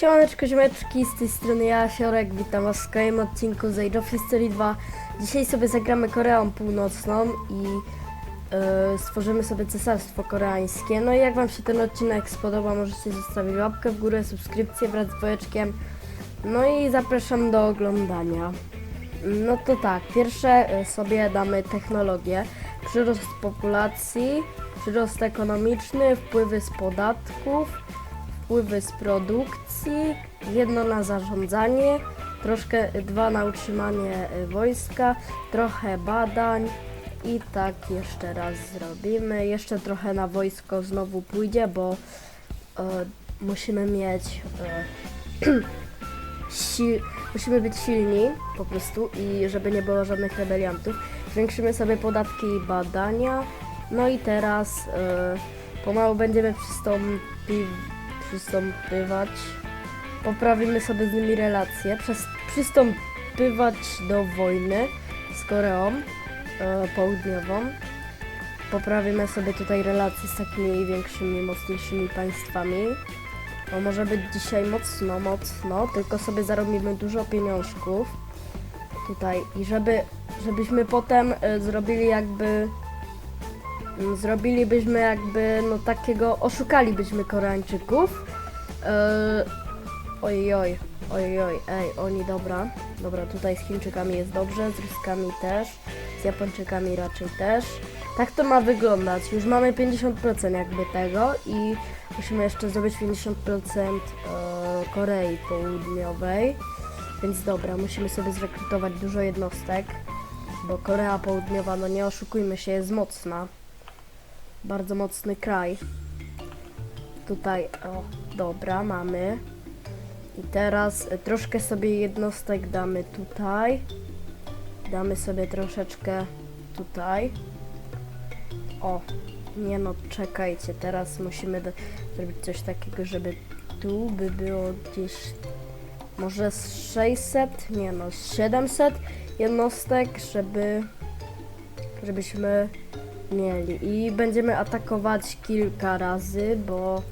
Siemaneczko, ziomeczki, z tej strony ja, Siorek, witam was w kolejnym odcinku z Age of History 2. Dzisiaj sobie zagramy Koreą Północną i e, stworzymy sobie cesarstwo koreańskie. No i jak wam się ten odcinek spodoba, możecie zostawić łapkę w górę, subskrypcję wraz z dzwoneczkiem. No i zapraszam do oglądania. No to tak, pierwsze e, sobie damy technologię, przyrost populacji, przyrost ekonomiczny, wpływy z podatków, wpływy z produkcji, jedno na zarządzanie, troszkę dwa na utrzymanie y, wojska, trochę badań i tak jeszcze raz zrobimy. Jeszcze trochę na wojsko znowu pójdzie, bo e, musimy mieć e, sil, musimy być silni po prostu i żeby nie było żadnych rebeliantów. Zwiększymy sobie podatki i badania. No i teraz e, pomału będziemy przystąpi, przystąpywać. Poprawimy sobie z nimi relacje. Przez, przystąpywać do wojny z Koreą e, Południową. Poprawimy sobie tutaj relacje z takimi większymi, mocniejszymi państwami. No może być dzisiaj mocno, mocno, tylko sobie zarobimy dużo pieniążków tutaj i żeby, żebyśmy potem e, zrobili jakby zrobilibyśmy jakby no takiego, oszukalibyśmy Koreańczyków. Eee, oj, oj, oj, oj, ej, oni dobra, dobra, tutaj z Chińczykami jest dobrze, z Ruskami też, z Japończykami raczej też. Tak to ma wyglądać, już mamy 50% jakby tego i musimy jeszcze zrobić 50% e, Korei Południowej. Więc dobra, musimy sobie zrekrutować dużo jednostek, bo Korea Południowa, no nie oszukujmy się, jest mocna. Bardzo mocny kraj. Tutaj, o, dobra, mamy. I teraz troszkę sobie jednostek damy tutaj. Damy sobie troszeczkę tutaj. O, nie no, czekajcie, teraz musimy zrobić coś takiego, żeby tu by było gdzieś może z 600, nie no, z 700 jednostek, żeby żebyśmy mieli i będziemy atakować kilka razy, bo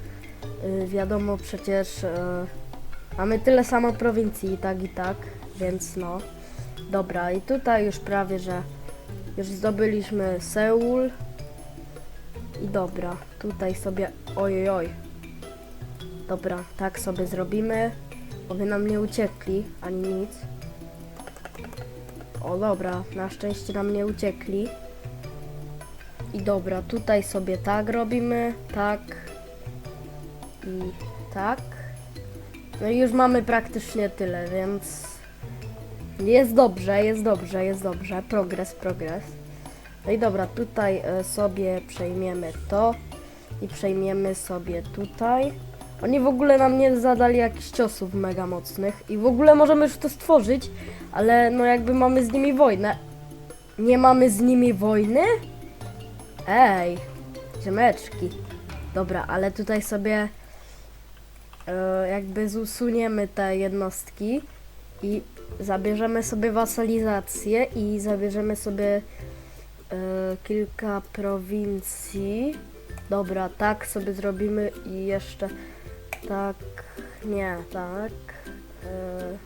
y, wiadomo przecież y, mamy tyle samo prowincji i tak i tak, więc no. Dobra, i tutaj już prawie, że już zdobyliśmy Seul. I dobra, tutaj sobie, ojoj, oj. Dobra, tak sobie zrobimy. Oby nam nie uciekli, ani nic. O dobra, na szczęście nam nie uciekli. I dobra, tutaj sobie tak robimy, tak i tak. No i już mamy praktycznie tyle, więc jest dobrze, jest dobrze, jest dobrze. Progres, progres. No i dobra, tutaj e, sobie przejmiemy to i przejmiemy sobie tutaj. Oni w ogóle nam nie zadali jakichś ciosów mega mocnych i w ogóle możemy już to stworzyć, ale no jakby mamy z nimi wojnę. Nie mamy z nimi wojny? Ej, ziemeczki. Dobra, ale tutaj sobie e, jakby usuniemy te jednostki i zabierzemy sobie wasalizację i zabierzemy sobie e, kilka prowincji. Dobra, tak sobie zrobimy i jeszcze tak, nie, tak. e.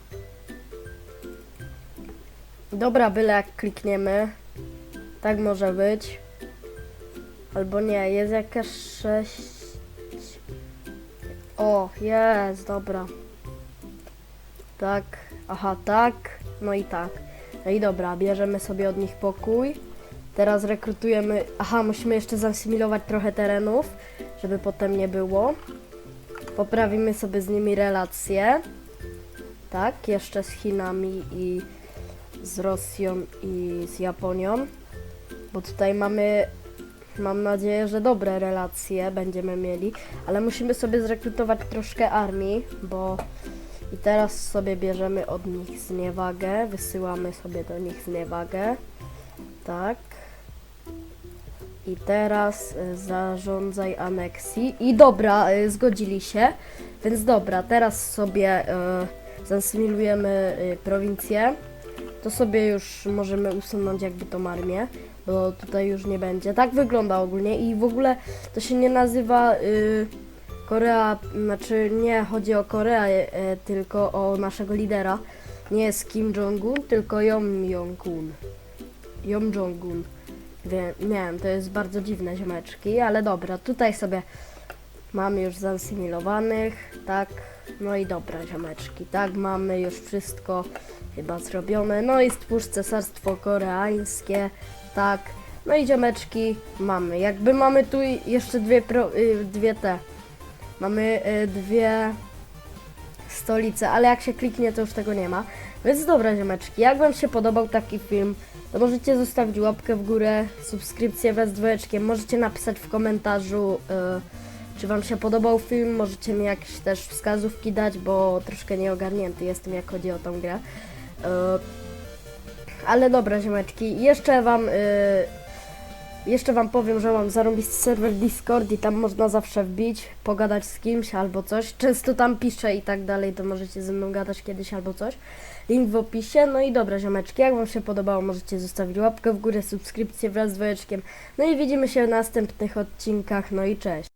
Dobra, byle jak klikniemy. Tak może być. Albo nie, jest jakaś sześć. O, jest, dobra. Tak, aha, tak, no i tak. No i dobra, bierzemy sobie od nich pokój. Teraz rekrutujemy. Aha, musimy jeszcze zasymilować trochę terenów, żeby potem nie było. Poprawimy sobie z nimi relacje. Tak, jeszcze z Chinami i z Rosją i z Japonią. Bo tutaj mamy, mam nadzieję, że dobre relacje będziemy mieli, ale musimy sobie zrekrutować troszkę armii, bo i teraz sobie bierzemy od nich zniewagę, wysyłamy sobie do nich zniewagę. Tak. I teraz y, zarządzaj aneksji. I dobra, y, zgodzili się. Więc dobra, teraz sobie y, y, prowincję. To sobie już możemy usunąć jakby tą armię, bo tutaj już nie będzie. Tak wygląda ogólnie i w ogóle to się nie nazywa y, Korea, znaczy nie chodzi o Koreę, e, tylko o naszego lidera. Nie jest Kim Jong-un, tylko Yom Jong-un. Yom Jong-un. Nie wiem, to jest bardzo dziwne ziomeczki, ale dobra, tutaj sobie mamy już zasymilowanych, tak. No i dobra, ziomeczki, tak, mamy już wszystko chyba zrobione. No i stwórz cesarstwo koreańskie, tak. No i ziomeczki mamy. Jakby mamy tu jeszcze dwie, pro, y, dwie te. Mamy y, dwie stolice, ale jak się kliknie, to już tego nie ma. Więc dobra, ziomeczki, jak Wam się podobał taki film, to możecie zostawić łapkę w górę, subskrypcję wraz z dzwoneczkiem. Możecie napisać w komentarzu, y, czy Wam się podobał film. Możecie mi jakieś też wskazówki dać, bo troszkę nieogarnięty jestem, jak chodzi o tą grę. Y, ale dobra, ziomeczki, jeszcze Wam... Y, jeszcze wam powiem, że mam zarąbisty serwer Discord i tam można zawsze wbić, pogadać z kimś albo coś. Często tam piszę i tak dalej, to możecie ze mną gadać kiedyś albo coś. Link w opisie. No i dobra, ziomeczki, jak wam się podobało, możecie zostawić łapkę w górę, subskrypcję wraz z dzwoneczkiem. No i widzimy się w następnych odcinkach. No i cześć.